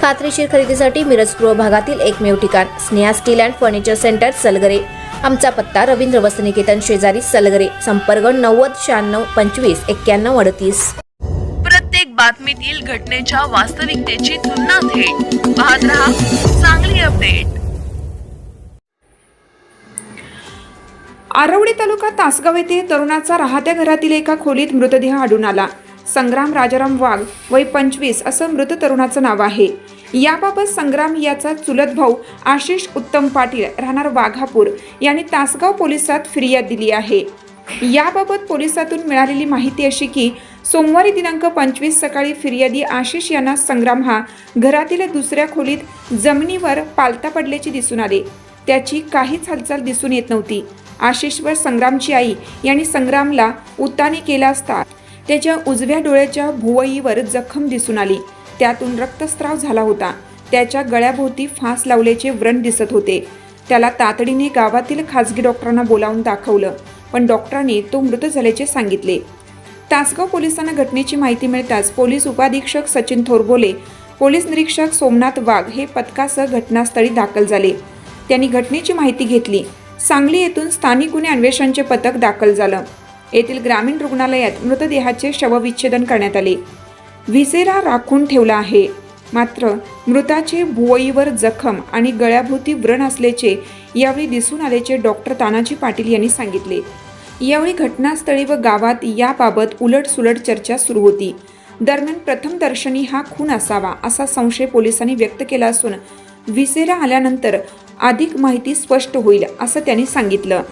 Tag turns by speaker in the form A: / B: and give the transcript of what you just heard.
A: खात्रीशीर खरेदीसाठी मिरज पूर्व भागातील एकमेव ठिकाण Sneha steel and furniture centre Salgare. आमचा पत्ता रवींद्र वसनिकेतन शेजारी सलगरे संपर्क नव्वद शहाण्णव पंचवीस एक्क्याण्णव अडतीस.
B: प्रत्येक बातमीतील घटनेच्या वास्तविकतेची तुलना थेट. पाहत रहा चांगली अपडेट.
C: आरवडी तालुका तासगाव येथे तरुणाचा राहत्या घरातील एका खोलीत मृतदेह आढळून आला. संग्राम राजाराम वाघ वय पंचवीस असं मृत तरुणाचं नाव आहे. याबाबत संग्राम याचा चुलत भाऊ आशिष उत्तम पाटील राहणार वाघापूर यांनी तासगाव पोलिसात फिर्याद दिली आहे. याबाबत पोलिसातून मिळालेली माहिती अशी की सोमवारी दिनांक पंचवीस सकाळी फिर्यादी आशिष यांना संग्राम हा घरातील दुसऱ्या खोलीत जमिनीवर पालता पडल्याचे दिसून आले. त्याची काहीच हालचाल दिसून येत नव्हती. आशिषवर संग्रामची आई यांनी संग्रामला उताने केला असता त्याच्या उजव्या डोळ्याच्या भुवईवर जखम दिसून आली. त्यातून रक्तस्राव झाला होता. त्याच्या गळ्याभोवती फास लावल्याचे व्रण दिसत होते. त्याला तातडीने गावातील खासगी डॉक्टरांना बोलावून दाखवलं पण डॉक्टरांनी तो मृत झाल्याचे सांगितले. तासगाव पोलिसांना घटनेची माहिती मिळताच पोलीस उपाधीक्षक सचिन थोरबोले पोलीस निरीक्षक सोमनाथ वाघ हे पथकासह घटनास्थळी दाखल झाले. त्यांनी घटनेची माहिती घेतली. सांगली येथून स्थानिक गुन्हे अन्वेषणचे पथक दाखल झालं. येथील ग्रामीण रुग्णालयात मृतदेहाचे शवविच्छेदन करण्यात आले. व्हिसेरा राखून ठेवला आहे. मात्र मृताचे भुवईवर जखम आणि गळ्याभोवती व्रण असल्याचे यावेळी दिसून आल्याचे डॉक्टर तानाजी पाटील यांनी सांगितले. यावेळी घटनास्थळी व गावात याबाबत उलटसुलट चर्चा सुरू होती. दरम्यान प्रथम दर्शनी हा खून असावा असा संशय पोलिसांनी व्यक्त केला असून विसेरा आल्यानंतर अधिक माहिती स्पष्ट होईल असं त्यांनी सांगितलं.